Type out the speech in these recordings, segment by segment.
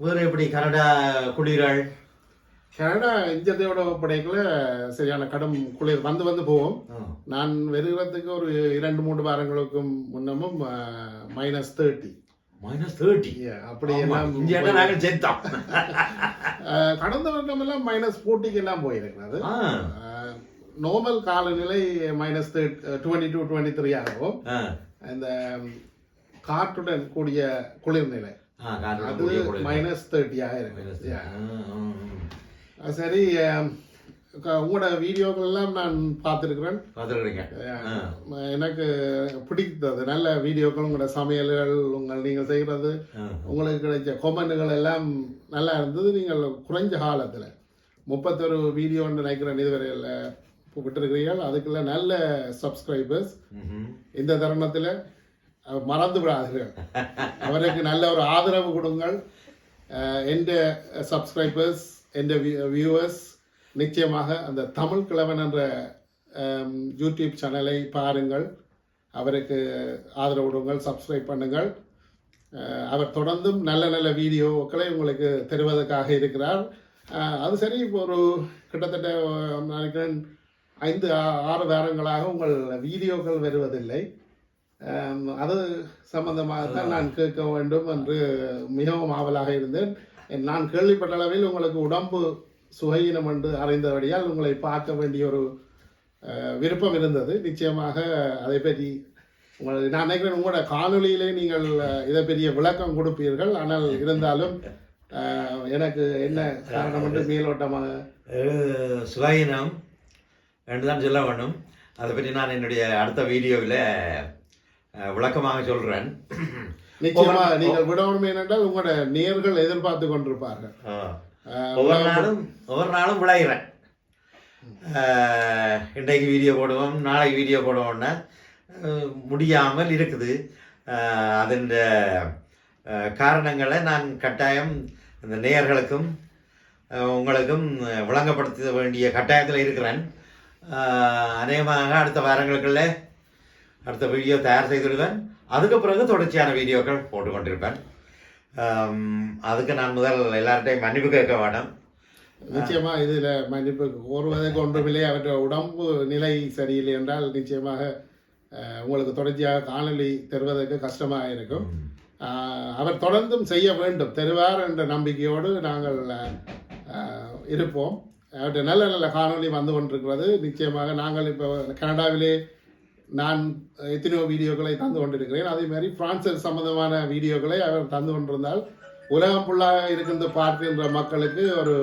வேறு எப்படி Canada குளிர்கள்? Canada இஞ்சத்தையோட ஒப்படைக்கல சரியான கடும் குளிர் வந்து வந்து போகும். நான் வருகிறதுக்கு ஒரு இரண்டு மூன்று வாரங்களுக்கு முன்னமும் மைனஸ் தேர்ட்டி மைனஸ் தேர்ட்டி அப்படி எல்லாம் நாங்கள் செத்தோம் அஹ், கடந்த வருடம் எல்லாம் மைனஸ் போர்ட்டிக்கு எல்லாம் போயிருக்கிறது. ஆ, நார்மல் காலநிலை minus twenty two twenty three ஆகும் இந்த காற்றுடன் கூடிய குளிர்நிலை. அது. மைனஸ் தேர்ட்டியாக இருக்கு 30. Yeah. ஆ, ஆ, ஆ. அஹ், சரி உங்களோட வீடியோக்கள் எல்லாம் நான் பார்த்துருக்கிறேன் பார்த்துருக்கீங்க ஆ. எனக்கு பிடித்தது நல்ல வீடியோக்கள் உங்களோட சமையல்கள் உங்கள் நீங்கள் செய்கிறது. உங்களுக்கு கிடைச்ச கொமெண்ட்டுகள் எல்லாம் நல்லா இருந்தது நீங்கள் குறைஞ்ச காலத்தில் முப்பத்தொரு வீடியோன்னு நினைக்கிறேன் இதுவரையில் விட்டுருக்கிறீர்கள் அதுக்குள்ள நல்ல சப்ஸ்கிரைபர்ஸ். இந்த தருணத்தில் மறந்து விடாதீர்கள் அவருக்கு நல்ல ஒரு ஆதரவு கொடுங்கள். எந்த சப்ஸ்கிரைபர்ஸ் எந்த வியூவர்ஸ் நிச்சயமாக அந்த தமிழ் கிழவன் என்ற யூடியூப் சேனலை பாருங்கள். அவருக்கு ஆதரவு கொடுங்கள் சப்ஸ்கிரைப் பண்ணுங்கள். அவர் தொடர்ந்தும் நல்ல நல்ல வீடியோக்களை உங்களுக்கு தருவதற்காக இருக்கிறார். அது சரி இப்போ ஒரு கிட்டத்தட்ட நினைக்கிறேன் ஐந்து ஆ- ஆறு வாரங்களாக உங்கள் வீடியோக்கள் வருவதில்லை. அது சம்பந்தமாக தான் நான் கேட்க வேண்டும் என்று மிகவும் ஆவலாக இருந்தேன். நான் கேள்விப்பட்ட அளவில் உங்களுக்கு உடம்பு சுகையினம் என்று அறிந்தபடியால் உங்களை பார்க்க வேண்டிய ஒரு விருப்பம் இருந்தது. நிச்சயமாக அதை பற்றி உங்கள் நான் நினைக்கிறேன் உங்களோட காணொளியிலே நீங்கள் இதை பெரிய விளக்கம் கொடுப்பீர்கள். ஆனால் இருந்தாலும் எனக்கு என்ன காரணம் என்று மேலோட்டமாக சுகாயினம் என்று தான் சொல்ல வேண்டும். அதை பற்றி நான் என்னுடைய அடுத்த வீடியோவில் விளக்கமாக சொல்கிறேன் நிச்சயமா நீங்கள் விடணும் ஏனென்றால் உங்களோட நேர்கள் எதிர்பார்த்து கொண்டிருப்பார்கள். அஹ், ஒவ்வொரு நாளும் ஒவ்வொரு நாளும் விளையிறேன். அஹ், இன்றைக்கு வீடியோ போடுவோம் நாளைக்கு வீடியோ போடுவோம்னா முடியாமல் இருக்குது. அதன் காரணங்களை நான் கட்டாயம் இந்த நேயர்களுக்கும் உங்களுக்கும் விளங்கப்படுத்த வேண்டிய கட்டாயத்தில் இருக்கிறேன். அநேகமாக அடுத்த வாரங்களுக்குள்ள அடுத்த வீடியோ தயார் செய்துவிடுவேன் அதுக்கு பிறகு தொடர்ச்சியான வீடியோக்கள் போட்டு கொண்டிருப்பேன் அதுக்கு நான் முதல் எல்லார்ட்டையும் மன்னிப்பு கேட்க வேண்டாம். நிச்சயமா இதுல மன்னிப்பு கோருவதை கொன்றுமில்லை அவற்றை உடம்பு நிலை சரியில்லை என்றால் நிச்சயமாக உங்களுக்கு தொடர்ச்சியாக காணொளி தருவதற்கு கஷ்டமாக இருக்கும். அவர் தொடர்ந்தும் செய்ய வேண்டும். தருவார் என்ற நம்பிக்கையோடு நாங்கள் இருப்போம். அவற்றை நல்ல நல்ல காணொளி வந்து கொண்டிருக்கிறது. நிச்சயமாக நாங்கள் இப்போ கனடாவிலே நான் எத்தனையோ வீடியோக்களை தந்து கொண்டிருக்கிறேன். அதே மாதிரி பிரான்சில் சம்பந்தமான வீடியோக்களை அவர் தந்து கொண்டிருந்தால் உலகம் ஃபுல்லாக இருக்கின்ற பார்க்கின்ற மக்களுக்கு ஒரு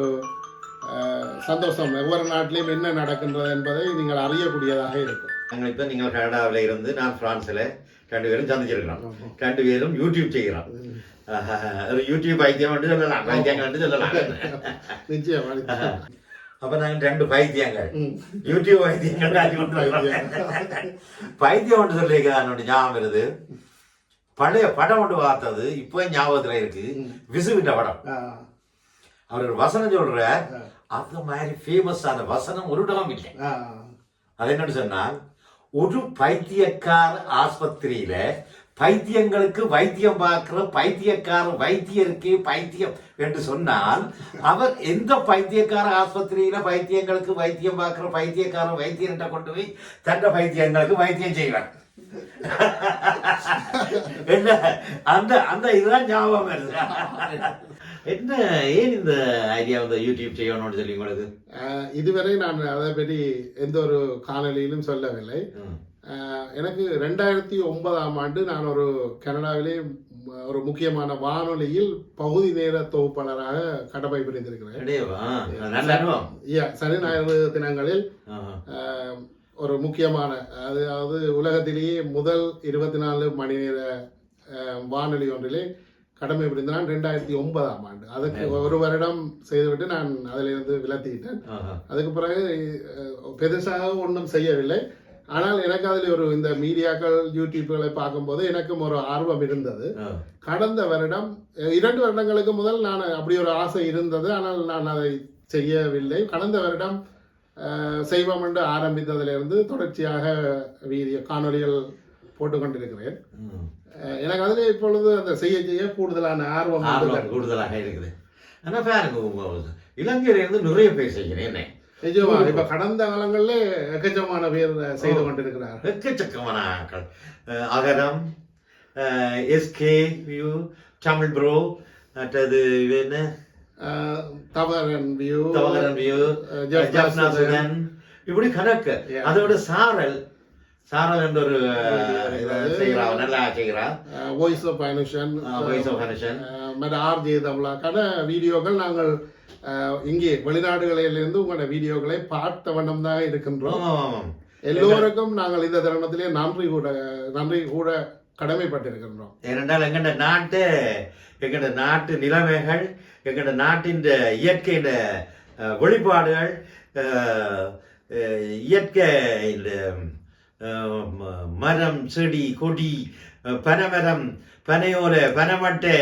சந்தோஷம். ஒவ்வொரு நாட்டிலையும் என்ன நடக்கின்றது என்பதை நீங்கள் அறியக்கூடியதாக இருக்கும். நாங்கள் இப்போ நீங்கள் கனடாவில் இருந்து நான் பிரான்ஸில் ரெண்டு பேரும் சந்திச்சிருக்கிறோம். ரெண்டு பேரும் யூடியூப் செய்கிறோம். யூடியூப் பைத்தியம் சொல்லலாம். வந்து சொல்லலாம். நிச்சயமா. ம். யூடியூப் பைத்தியங்கள் காட்டி கொண்டிருக்கிறோம். பைத்தியம். ஒன்று சொல்லியிருக்க என்னோட ஞாபகம் வருது பழைய படம் ஒன்று பார்த்தது இப்போ ஞாபகத்தில் இருக்கு. விசுவிட்ட படம். அவர் ஒரு வசனம் சொல்றார் அந்த மாதிரி ஃபேமஸான வசனம் ஒரு இடம் இல்லை. அது என்னன்னு சொன்னால் ஒரு பைத்தியக்கார ஆஸ்பத்திரியில பைத்தியங்களுக்கு வைத்தியம் பார்க்கிற பைத்தியக்கார வைத்தியருக்கு பைத்தியம் என்று சொன்னால் அவர் எந்த பைத்தியக்கார ஆஸ்பத்திரியில பைத்தியங்களுக்கு வைத்தியம் பார்க்கிற பைத்தியக்கார வைத்தியர்கிட்ட கொண்டு போய் தன்னை பைத்தியங்களுக்கு வைத்தியம் செய்வார். என்ன? அந்த அந்த இதுதான் ஞாபகம் வருது. என்ன ஏன் இந்த ஐடியா வந்து யூடியூப் செய்யணும்னு சொல்லி உங்களுக்கு? இதுவரை நான் அதை பற்றி எந்த ஒரு காணொலியிலும் சொல்லவில்லை. எனக்கு ரெண்டாயிரத்தி ஒன்பதாம் ஆண்டு நான் ஒரு கனடாவிலே ஒரு முக்கியமான வானொலியில் பகுதி நேர தொகுப்பாளராக கடமை புரிந்திருக்கிறேன் சனி ஞாயிறு தினங்களில் ஒரு முக்கியமான அதாவது உலகத்திலேயே முதல் இருபத்தி நாலு மணி நேர வானொலி ஒன்றிலே கடமை புரிந்தான் ரெண்டாயிரத்தி ஒன்பதாம் ஆண்டு. அதுக்கு ஒரு வருடம் செய்துவிட்டு நான் அதிலிருந்து விலத்திக்கிட்டேன். அதுக்கு பிறகு பெருசாக ஒன்றும் செய்யவில்லை. ஆனால் எனக்கு அதில் ஒரு இந்த மீடியாக்கள் யூடியூப்களை பார்க்கும்போது எனக்கும் ஒரு ஆர்வம் இருந்தது. கடந்த வருடம் இரண்டு வருடங்களுக்கு முதல் நான் அப்படி ஒரு ஆசை இருந்தது ஆனால் நான் அதை செய்யவில்லை கடந்த வருடம் செய்வோம் என்று ஆரம்பித்ததிலிருந்து தொடர்ச்சியாக வீடியோ காணொளிகள் போட்டு கொண்டிருக்கிறேன் ம். அஹ் எனக்கு அதில் இப்பொழுது அந்த செய்ய செய்ய கூடுதலான ஆர்வம். கூடுதலாக இருக்குது ஆனா பாருங்க உங்க இலங்கையில இருந்து நிறைய பேர் செய்கிறேன் என்ன நிஜமா இப்ப கடந்த காலங்களில் எக்கச்சக்கமான பேர் செய்து கொண்டிருக்கிறார்கள். எக்கச்சக்கமான Agaram SK view Tamil bro மற்றது இது என்ன? அஹ் தவறன் வியூ தவகரன் வியூ ஜப்னாசுதன் இப்படி கணக்கு. அதோட சாரல் சாரல் என்ற ஒரு செய்கிறா நல்லா செய்கிறா voice of Anushan voice of connection மற்ற ஆர்ஜே தமிழாக்கான வீடியோக்கள் நாங்கள் இங்கே வெளிநாடுகளிலிருந்து உங்களோட வீடியோக்களை பார்த்த வண்ணம் தான் இருக்கின்றோம் எல்லோருக்கும் நாங்கள் இந்த தருணத்திலே நன்றி கூட நன்றி கூட கடமைப்பட்டிருக்கின்றோம். ஏனென்றால் எங்கட நாட்டு எங்கட நாட்டு நிலைமைகள் எங்கட நாட்டின் இயற்கையின் வெளிப்பாடுகள் அஹ், இயற்கை மரம் செடி கொடி பனைமரம் பனையோர பனைமட்டை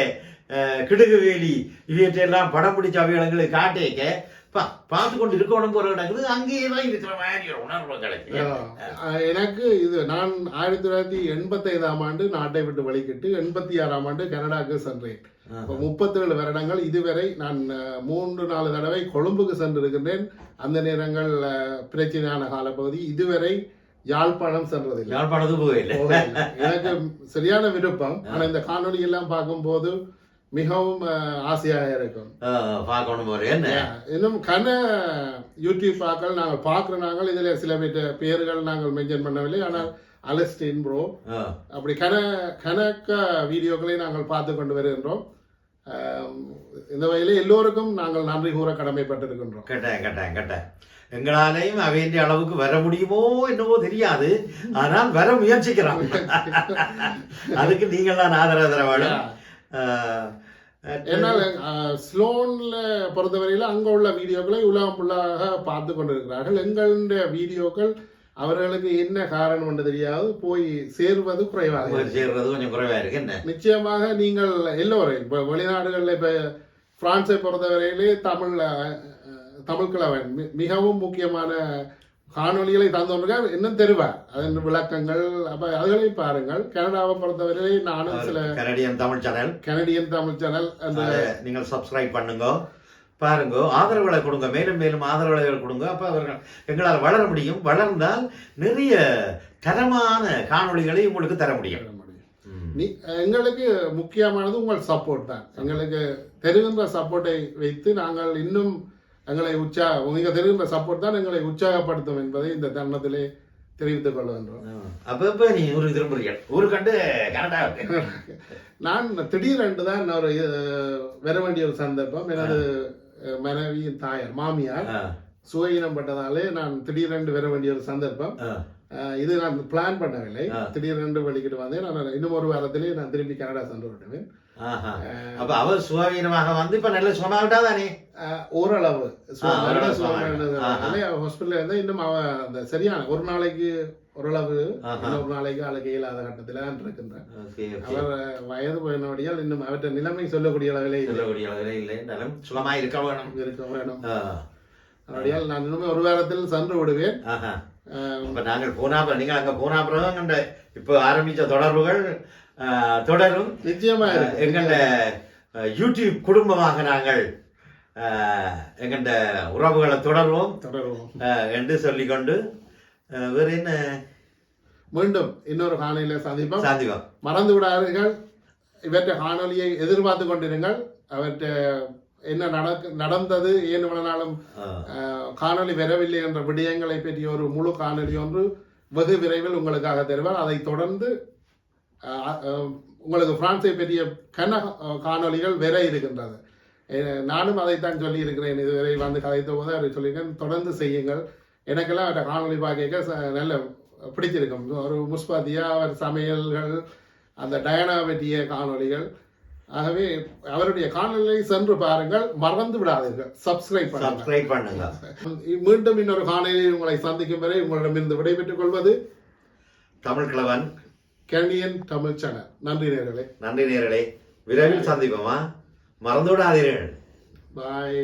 அஹ், கிடுகுவேலி இவற்றையெல்லாம் படம் பிடிச்ச அவைகளுக்கு காட்டேக்க பா பார்த்து கொண்டு இருக்கணும் போற கிடக்குது அங்கேயே தான் இருக்கிற மாதிரி உணர்வு கிடைக்கு அஹ், எனக்கு இது நான் ஆயிரத்தி தொள்ளாயிரத்தி எண்பத்தைந்தாம் ஆண்டு நாட்டை விட்டு வெளிக்கிட்டு எண்பத்தி ஆறாம் ஆண்டு கனடாவுக்கு சென்றேன் இப்போ முப்பத்தேழு வருடங்கள் இதுவரை நான் மூன்று நாலு தடவை கொழும்புக்கு சென்றிருக்கின்றேன் அந்த நேரங்கள் பிரச்சனையான காலப்பகுதி இதுவரை யாழ்ப்பாணம் சென்றதில்லை யாழ்ப்பாணத்துக்கு போகவில்லை. எனக்கு சரியான விருப்பம் ஆனா இந்த காணொளி எல்லாம் பார்க்கும்போது மிகவும் ஆசையாக இருக்கும். பார்க்கணும் என்ன? இன்னும் கன யூடியூப் ஆக்கள் நாங்கள் பார்க்குற நாங்கள் இதில் சில பேர் பேர்கள் நாங்கள் மென்ஷன் பண்ணவில்லை. ஆனால் அலஸ்டின் ப்ரோ. அப்படி கன கணக்க வீடியோக்களை நாங்கள் பார்த்து கொண்டு வருகின்றோம். இந்த வகையில் எல்லோருக்கும் நாங்கள் நன்றி கூற கடமைப்பட்டிருக்கின்றோம். கேட்டேன் கேட்டேன் கேட்டேன் எங்களாலையும் அவைன்ற அளவுக்கு வர முடியுமோ என்னவோ தெரியாது. ஆனால் வர முயற்சிக்கிறோம். அதுக்கு நீங்கள் தான் ஆதரவு தர வேணும் என்னால் ஸ்லோன்ல பொறுத்தவரையில் அங்கே உள்ள வீடியோக்களை உலகம் ஃபுல்லாக பார்த்து கொண்டிருக்கிறார்கள். எங்களுடைய வீடியோக்கள் அவர்களுக்கு என்ன காரணம் என்று தெரியாது. போய் சேர்வது குறைவாக சேர்றது கொஞ்சம் குறைவா இருக்கு. என்ன? நிச்சயமாக நீங்கள் எல்லோரும் இப்போ வெளிநாடுகளில் இப்போ பிரான்ஸை பொறுத்தவரையிலே தமிழ் தமிழ் கிழவன் மிகவும் முக்கியமான காணொளிகளை தந்தோன்றார் இன்னும் தருவார் அதன் விளக்கங்கள் அப்போ அதுகளையும் பாருங்கள். கனடாவை பொறுத்தவரையிலே நானும் சில Canadian Tamil channel Canadian Tamil channel அந்த நீங்கள் சப்ஸ்கிரைப் பண்ணுங்க. பாருங்க. ஆதரவுகளை கொடுங்க. மேலும் மேலும் ஆதரவுகளை கொடுங்க. அப்ப அவர்கள் எங்களால் வளர முடியும். வளர்ந்தால் நிறைய தரமான காணொளிகளை உங்களுக்கு தர முடியும். நீ எங்களுக்கு முக்கியமானது உங்கள் சப்போர்ட் தான். எங்களுக்கு தெரிகின்ற சப்போர்ட்டை வைத்து நாங்கள் இன்னும் எங்களை உற்சா நீங்க தெரிகின்ற சப்போர்ட் தான் எங்களை உற்சாகப்படுத்தும் என்பதை இந்த தருணத்திலே தெரிவித்துக் கொள்கின்றோம். அப்ப இப்ப நீ ஊருக்கு திரும்புறீங்க ஊரு கண்டு கனடா நான் திடீரென்று தான் ஒரு வர வேண்டிய ஒரு சந்தர்ப்பம். எனது மனைவியின் தாயார் மாமியார் சுவையினம் பட்டதாலே நான் திடீரென்று வர வேண்டிய ஒரு சந்தர்ப்பம். இது நான் பிளான் பண்ணவில்லை. திடீரென்று வெளிக்கிட்டு வந்தேன். நான் இன்னும் ஒரு வாரத்திலே நான் திரும்பி கனடா சென்று விடுவேன். அப்ப அவர் சுகாவீனமாக வந்து இப்ப நல்ல சுகமாவிட்டா தானே? ஓரளவு. ஹாஸ்பிட்டல் இருந்தா இன்னும் அவ அந்த சரியான ஒரு நாளைக்கு ஓரளவு. இன்னொரு நாளைக்கு ஆளுக்கு இயலாத கட்டத்தில் இருக்கின்றேன். அவர் வயது போயினபடியால் இன்னும் அவற்றை நிலைமை சொல்லக்கூடிய அளவிலே. சொல்லக்கூடிய அளவில் இல்லை. சுகமா இருக்க வேணும். இருக்க வேணும். அப்படியால் நான் இன்னும் ஒரு வாரத்தில் சென்று விடுவேன். இப்ப நாங்கள் போனா நீங்கள் அங்க போனா கண்ட இப்ப ஆரம்பிச்ச தொடர்புகள் தொடரும். நிச்சயமா. எங்கண்ட யூடியூப் குடும்பமாக நாங்கள் எங்கண்ட உறவுகளை தொடர்வோம். தொடருவோம். என்று சொல்லிக்கொண்டு வேற என்ன? மீண்டும் இன்னொரு காணொலியில சந்திப்போம். சாந்திவம் மறந்து விடாதீர்கள். இவற்றை காணொலியை எதிர்பார்த்து கொண்டிருங்கள். அவற்றை என்ன நடக்கு நடந்தது ஏன் அஹ், காணொளி வரவில்லை என்ற விடயங்களை பற்றிய ஒரு முழு காணொளி ஒன்று வெகு விரைவில் உங்களுக்காக தருவார். அதைத் தொடர்ந்து உங்களுக்கு பிரான்ஸை பற்றிய கன அஹ், காணொளிகள் வர இருக்கின்றது. நானும் அதைத்தான் சொல்லி இருக்கிறேன் இதுவரை வந்து கதைத்த போது அதை சொல்லியிருக்கேன் தொடர்ந்து செய்யுங்கள். எனக்கெல்லாம் அவரை காணொளி பார்க்க நல்ல பிடிச்சிருக்கும். ஒரு முஸ்பாத்தியா அவர் சமையல்கள் அந்த டயனா பற்றிய காணொளிகள். ஆகவே அவருடைய காணொளியை சென்று பாருங்கள். மறந்து விடாதீர்கள். சப்ஸ்கிரைப் பண்ணுங்கள். சப்ஸ்கிரைப் பண்ணுங்க மீண்டும் இன்னொரு காணொலியில் உங்களை சந்திக்கும் வரை உங்களிடமிருந்து விடைபெற்றுக் கொள்வது தமிழ் கிழவன் கெனியன் தமிழ் சேனல். நன்றி நேர்களே நன்றி நேரலே விரைவில் சந்திப்போமா? மறந்து விடாதீர்கள் பாய்